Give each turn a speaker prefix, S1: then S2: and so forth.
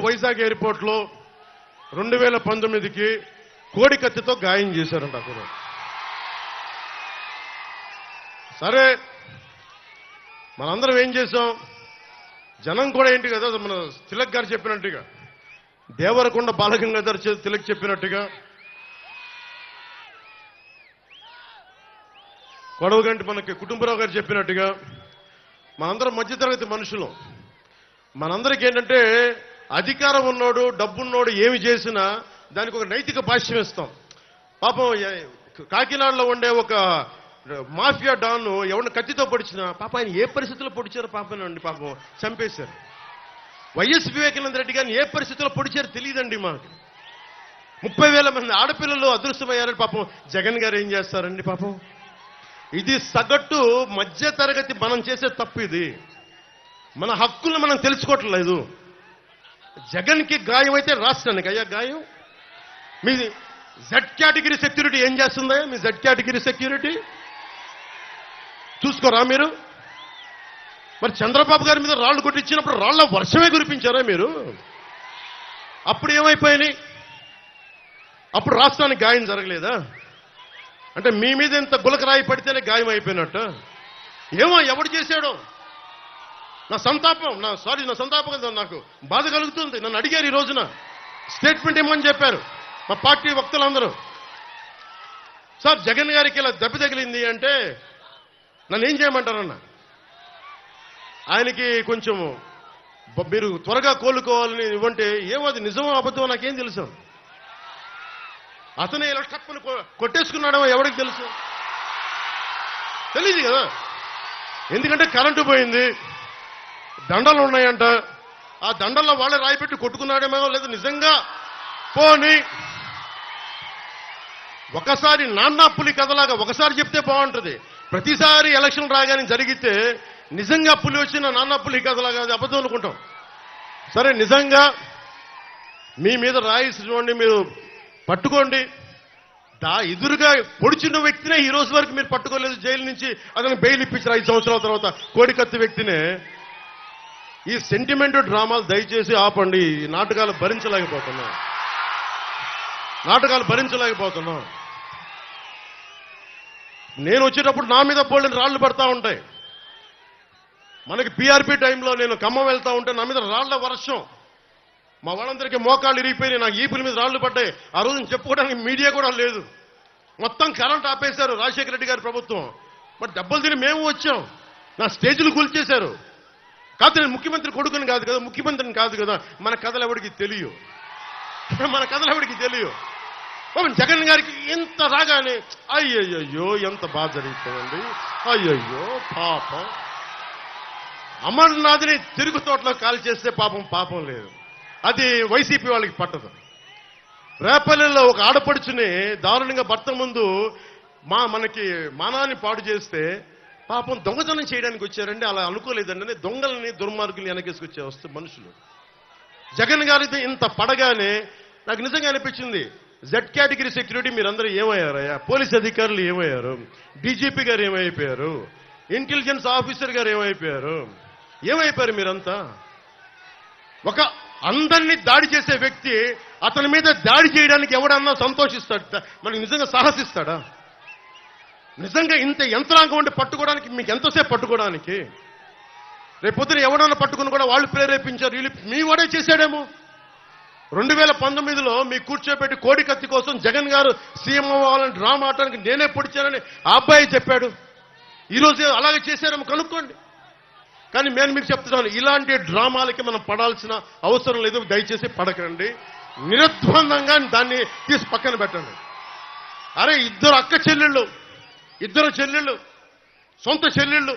S1: వైజాగ్ ఎయిర్పోర్ట్లో రెండు వేల పంతొమ్మిదికి కోడి కత్తితో గాయం చేశారంట అక్కడ సరే మనందరం ఏం చేసాం జనం కూడా ఏంటి కదా మన తిలక్ గారు చెప్పినట్టుగా దేవరకొండ బాలగంగాధర్ తిలక్ చెప్పినట్టుగా గొడవగంటి మనకి కుటుంబరావు గారు చెప్పినట్టుగా మనందరం మధ్యతరగతి మనుషులం. మనందరికి ఏంటంటే అధికారం ఉన్నోడు డబ్బున్నోడు ఏమి చేసినా దానికి ఒక నైతిక భాష్యం ఇస్తాం. పాపం కాకినాడలో ఉండే ఒక మాఫియా డాన్ ఎవరిని కత్తితో పొడిచినా పాప ఆయన ఏ పరిస్థితుల్లో పొడిచారో పాపనండి పాపం చంపేశారు. వైఎస్ వివేకానంద రెడ్డి గారిని ఏ పరిస్థితుల్లో పొడిచారో తెలియదండి మాకు. ముప్పై వేల మంది ఆడపిల్లలు అదృష్టమయ్యారని పాపం జగన్ గారు ఏం చేస్తారండి పాపం? ఇది సగటు మధ్య తరగతి మనం చేసే తప్పు ఇది. మన హక్కులను మనం తెలుసుకోవట్లేదు. జగన్కి గాయం అయితే రాష్ట్రానికి అయ్యా గాయం? మీ జెడ్ కేటగిరీ సెక్యూరిటీ ఏం చేస్తుందా మీ జెడ్ కేటగిరీ సెక్యూరిటీ? చూసుకోరా మీరు? మరి చంద్రబాబు గారి మీద రాళ్ళు కొట్టించినప్పుడు రాళ్ళ వర్షమే కురిపించారా మీరు? అప్పుడు ఏమైపోయినాయి? అప్పుడు రాష్ట్రానికి గాయం జరగలేదా? అంటే మీ మీద ఇంత గులకరాయి పడితేనే గాయం అయిపోయినట్టు. ఏమో ఎవడు చేశాడో? నా సంతాపం నా సారీ నా సంతాపం సార్ నాకు. బాధ కలుగుతుంది. నన్ను అడిగారు ఈ రోజున. స్టేట్మెంట్ ఇమ్మని చెప్పారు. మా పార్టీ వక్తలందరూ. సార్ జగన్ గారికి ఇలా దెబ్బ తగిలింది అంటే నన్ను ఏం చేయమంటారన్న? ఆయనకి కొంచెం మీరు త్వరగా కోలుకోవాలని ఇవ్వంటే ఏమో అది నిజమో అబద్ధమో నాకేం తెలుసు. అతనే ఇలా టప్పులు కొట్టేసుకున్నాడో ఎవరికి తెలుసు? తెలియదు కదా. ఎందుకంటే కరెంటు పోయింది. దండలు ఉన్నాయంట. ఆ దండల్లో వాళ్ళే రాయి పెట్టి కొట్టుకున్నాడేమో లేదు నిజంగా? పోని. ఒకసారి నాన్న పులి కథలాగా ఒకసారి చెప్తే బాగుంటుంది. ప్రతిసారి ఎలక్షన్ రాగానే జరిగితే నిజంగా పులి వచ్చిన నాన్న పులి కథలాగా అది అబద్ధం అనుకుంటాం. సరే నిజంగా మీ మీద రాయి చూడండి మీరు పట్టుకోండి. దా ఎదురుగా పొడిచిన వ్యక్తినే ఈ రోజు వరకు మీరు పట్టుకోలేదు. జైలు నుంచి అతను బెయిల్ ఇప్పించారు ఐదు సంవత్సరాల తర్వాత. కోడికత్తి వ్యక్తినే ఈ సెంటిమెంట్ డ్రామాలు దయచేసి ఆపండి. ఈ నాటకాలు భరించలేకపోతున్నాం. నాటకాలు భరించలేకపోతున్నాం. నేను వచ్చేటప్పుడు నా మీద పోలిన రాళ్ళు పడతా ఉంటాయి. మనకి పీఆర్పీ టైంలో నేను ఖమ్మం వెళ్తా ఉంటే నా మీద రాళ్ళ వర్షం. మా వాళ్ళందరికీ మోకాళ్ళు ఇరిగిపోయినాయి. నాకు ఈపుల మీద రాళ్ళు పడ్డాయి. ఆ రోజు చెప్పుకోవడానికి మీడియా కూడా లేదు. మొత్తం కరెంట్ ఆపేశారు రాజశేఖర రెడ్డి గారి ప్రభుత్వం. బట్ దెబ్బలు తిని మేము వచ్చాం. నా స్టేజ్లు కూల్చేశారు. కాదు నేను ముఖ్యమంత్రి కొడుకుని కాదు కదా ముఖ్యమంత్రిని కాదు కదా మన కథలు ఎవరికి తెలియ? మన కథలు ఎవరికి తెలియ? జగన్ గారికి ఇంత రాగానే అయ్యయ్యో ఎంత బాధ జరుగుతుందండి అయ్యయ్యో పాపం. అమర్నాథ్ని తిరుగు తోటలో కాల్ చేస్తే పాపం పాపం లేదు. అది వైసీపీ వాళ్ళకి పట్టదు. రేపల్లెల్లో ఒక ఆడపడుచుని దారుణంగా భర్త ముందు మా మనకి మానాన్ని పాడు చేస్తే పాపం దొంగతనం చేయడానికి వచ్చారండి అలా అనుకోలేదండి. దొంగలని దుర్మార్గుల్ని వెనకేసుకొచ్చే వస్తే మనుషులు. జగన్ గారితో ఇంత పడగానే నాకు నిజంగా అనిపించింది జెడ్ కేటగిరీ సెక్యూరిటీ మీరందరూ ఏమయ్యారయ్యా? పోలీస్ అధికారులు ఏమయ్యారు? డీజీపీ గారు ఏమైపోయారు? ఇంటెలిజెన్స్ ఆఫీసర్ గారు ఏమైపోయారు? ఏమైపోయారు మీరంతా? ఒక అందరినీ దాడి చేసే వ్యక్తి అతని మీద దాడి చేయడానికి ఎవడన్నా సంతోషిస్తాడు? మనకి నిజంగా సాహసిస్తాడా? నిజంగా ఇంత యంత్రాంగం ఉండి పట్టుకోవడానికి మీకు ఎంతసేపు పట్టుకోవడానికి? రేపొద్దున ఎవడన్నా పట్టుకుని కూడా వాళ్ళు ప్రేరేపించారు. వీళ్ళు మీ వాడే చేశాడేమో. రెండు వేల పంతొమ్మిదిలో మీ కూర్చోబెట్టి కోడి కత్తి కోసం జగన్ గారు సీఎం అవ్వాలని డ్రామా ఆడటానికి నేనే పొడిచానని ఆ అబ్బాయి చెప్పాడు. ఈరోజు అలాగే చేశారేమో కనుక్కోండి. కానీ నేను మీకు చెప్తున్నాను ఇలాంటి డ్రామాలకి మనం పడాల్సిన అవసరం లేదు. దయచేసి పడకండి. నిరద్వందంగా దాన్ని తీసి పక్కన పెట్టండి. అరే ఇద్దరు అక్క చెల్లెళ్ళు ఇద్దరు చెల్లెళ్ళు సొంత చెల్లెళ్ళు.